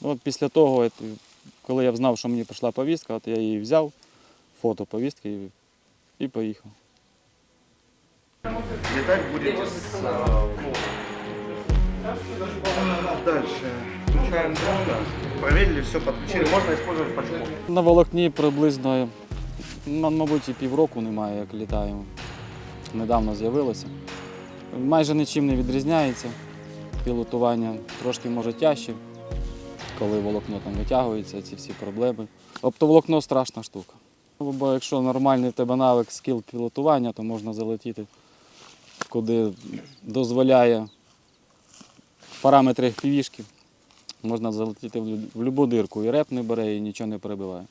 Ну, От після того, коли я знав, що мені прийшла повістка, от я її взяв, фото повістки і, поїхав. Летать будете с... э, Дальше. Включаем дрон. Проверили, все подключили. Можно использовать пачку. На волокні приблизно, мабуть, і півроку немає, як літаємо. Недавно з'явилося. Майже нічим не відрізняється. Пілотування трошки може тяжче, коли волокно там витягується, ці всі проблеми. Оптоволокно страшна штука. Бо якщо нормальний в тебе навик скіл пілотування, то можна залетіти куди дозволяє параметри півішки. Можна залетіти в будь-яку дирку, і реп не бере, і нічого не перебиває.